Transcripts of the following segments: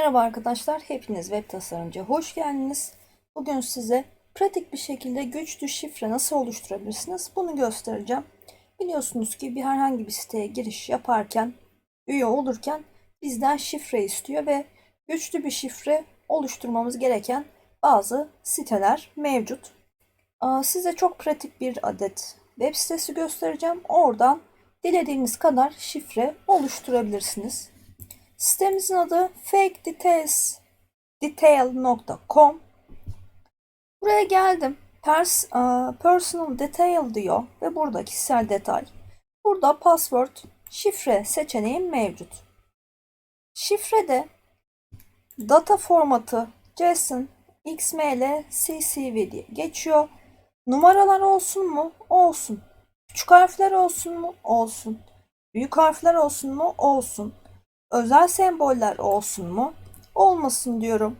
Merhaba arkadaşlar, hepiniz web tasarımcıya hoş geldiniz. Bugün size pratik bir şekilde güçlü şifre nasıl oluşturabilirsiniz bunu göstereceğim. Biliyorsunuz ki bir herhangi bir siteye giriş yaparken, üye olurken bizden şifre istiyor ve güçlü bir şifre oluşturmamız gereken bazı siteler mevcut. Size çok pratik bir adet web sitesi göstereceğim. Oradan dilediğiniz kadar şifre oluşturabilirsiniz. Sitemizin adı fakedetails.detail.com Buraya geldim. Pers, aa, personal detail diyor ve burada kişisel detay. Burada password, şifre seçeneğim mevcut. Şifrede data formatı JSON, XML, CSV diye geçiyor. Numaralar olsun mu? Olsun. Küçük harfler olsun mu? Olsun. Büyük harfler olsun mu? Olsun. Özel semboller olsun mu? Olmasın diyorum.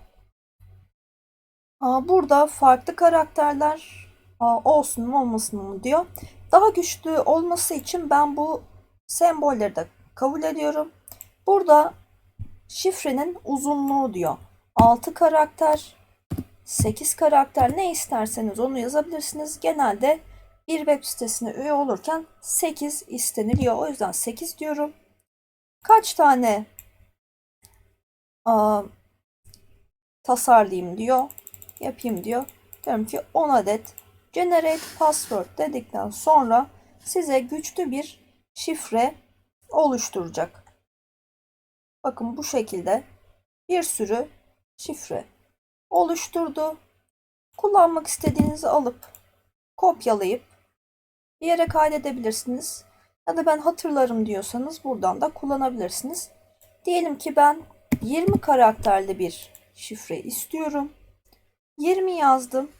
Burada farklı karakterler olsun mu olmasın mı diyor. Daha güçlü olması için ben bu sembolleri de kabul ediyorum. Burada şifrenin uzunluğu diyor. 6 karakter, 8 karakter ne isterseniz onu yazabilirsiniz. Genelde bir web sitesine üye olurken 8 isteniliyor. O yüzden 8 diyorum. Kaç tane aa, tasarlayayım diyor. Yapayım diyor. Diyorum ki 10 adet generate password dedikten sonra size güçlü bir şifre oluşturacak. Bakın bu şekilde bir sürü şifre oluşturdu. Kullanmak istediğinizi alıp kopyalayıp bir yere kaydedebilirsiniz. Ya da ben hatırlarım diyorsanız buradan da kullanabilirsiniz. Diyelim ki ben 20 karakterli bir şifre istiyorum. 20 yazdım.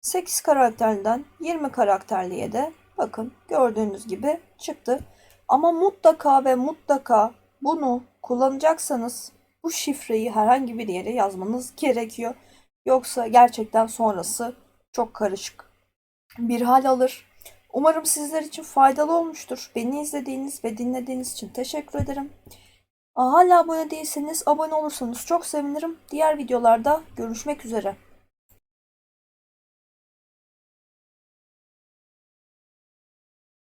8 karakterden 20 karakterliye de bakın gördüğünüz gibi çıktı. Ama mutlaka ve mutlaka bunu kullanacaksanız bu şifreyi herhangi bir yere yazmanız gerekiyor. Yoksa gerçekten sonrası çok karışık bir hal alır. Umarım sizler için faydalı olmuştur. Beni izlediğiniz ve dinlediğiniz için teşekkür ederim. Hala abone değilseniz abone olursanız çok sevinirim. Diğer videolarda görüşmek üzere.